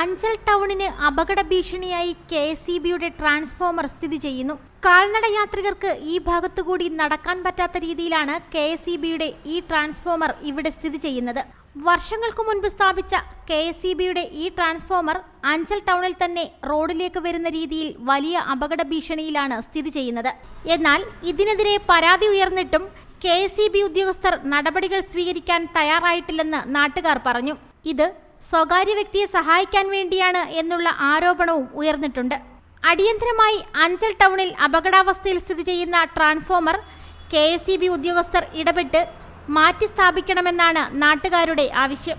അഞ്ചൽ ടൗണിന് അപകട ഭീഷണിയായി കെ എസ് ഇ ബിയുടെ ട്രാൻസ്ഫോമർ സ്ഥിതി ചെയ്യുന്നു. കാൽനട യാത്രികർക്ക് ഈ ഭാഗത്തുകൂടി നടക്കാൻ പറ്റാത്ത രീതിയിലാണ് കെ എസ് ഇ ബിയുടെ ഈ ട്രാൻസ്ഫോമർ ഇവിടെ സ്ഥിതി ചെയ്യുന്നത്. വർഷങ്ങൾക്ക് മുൻപ് സ്ഥാപിച്ച കെ എസ് ഇ ബിയുടെ ഈ ട്രാൻസ്ഫോമർ അഞ്ചൽ ടൗണിൽ തന്നെ റോഡിലേക്ക് വരുന്ന രീതിയിൽ വലിയ അപകട ഭീഷണിയിലാണ് സ്ഥിതി ചെയ്യുന്നത്. എന്നാൽ ഇതിനെതിരെ പരാതി ഉയർന്നിട്ടും കെ എസ് ഇ ബി ഉദ്യോഗസ്ഥർ നടപടികൾ സ്വീകരിക്കാൻ തയ്യാറായിട്ടില്ലെന്ന് നാട്ടുകാർ പറഞ്ഞു. ഇത് സ്വകാര്യ വ്യക്തിയെ സഹായിക്കാൻ വേണ്ടിയാണ് എന്നുള്ള ആരോപണവും ഉയർന്നിട്ടുണ്ട്. അടിയന്തരമായി അഞ്ചൽ ടൗണിൽ അപകടാവസ്ഥയിൽ സ്ഥിതി ചെയ്യുന്ന ട്രാൻസ്ഫോമർ കെ ഉദ്യോഗസ്ഥർ ഇടപെട്ട് മാറ്റി സ്ഥാപിക്കണമെന്നാണ് നാട്ടുകാരുടെ ആവശ്യം.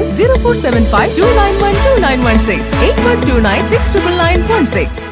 Four zero four seven five two nine one two nine one six eight one two nine six triple nine one six